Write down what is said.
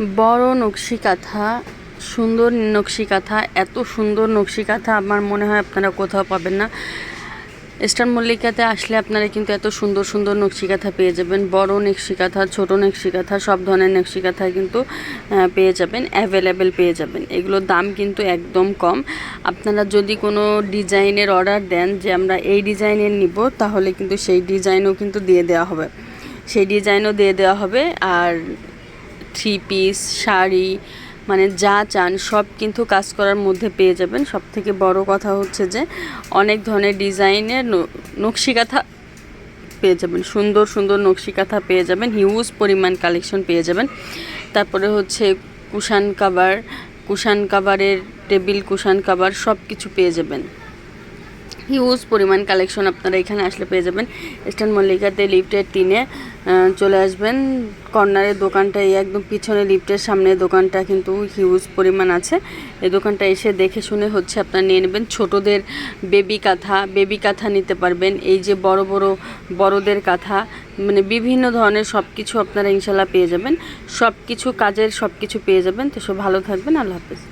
বড় নকশি কাঁথা সুন্দর নকশি কাঁথা এত সুন্দর নকশি কাঁথা আমার মনে হয় আপনারা কোথাও পাবেন না। ইস্টার্ন মল্লিকাতে আসলে আপনারা কিন্তু এত সুন্দর সুন্দর নকশি কাঁথা পেয়ে যাবেন। বড় নকশি কাঁথা ছোটো নকশি কাঁথা সব ধরনের নকশি কাঁথা কিন্তু পেয়ে যাবেন অ্যাভেলেবেল পেয়ে যাবেন। এগুলোর দাম কিন্তু একদম কম। আপনারা যদি কোনো ডিজাইনের অর্ডার দেন যে আমরা এই ডিজাইনের নিব, তাহলে কিন্তু সেই ডিজাইনও কিন্তু দিয়ে দেওয়া হবে। সেই ডিজাইনও দিয়ে দেওয়া হবে। আর থ্রি পিস, শাড়ি মানে যা চান সব কিন্তু কাজ করার মধ্যে পেয়ে যাবেন। সব থেকে বড় কথা হচ্ছে যে, অনেক ধরনের ডিজাইনের ন- নকশি কাঁথা পেয়ে যাবেন। সুন্দর সুন্দর নকশি কাঁথা পেয়ে যাবেন। হিউজ পরিমাণ কালেকশন পেয়ে যাবেন। তারপরে হচ্ছে কুশান কাবার কুশান কাবারের টেবিল কুশান কাবার সব কিছু পেয়ে যাবেন। হিউজ পরিমাণ কালেকশন আপনারা এখানে আসলে পেয়ে যাবেন। ইস্টার্ন মল্লিকাতে লিফটের তিনে চলে আসবেন। কর্নারের দোকানটা এই একদম পিছনে লিফটের সামনে দোকানটা কিন্তু হিউজ পরিমাণ আছে। এই দোকানটা এসে দেখে শুনে হচ্ছে আপনারা নিয়ে নেবেন। ছোটদের বেবি কাঁথা বেবি কাঁথা নিতে পারবেন। এই যে বড় বড় বড়দের কাঁথা মানে বিভিন্ন ধরনের সব কিছু আপনারা ইনশাল্লাহ পেয়ে যাবেন। সব কিছু কাজের সব কিছু পেয়ে যাবেন। তো সব ভালো থাকবেন। আল্লাহ হাফেজ।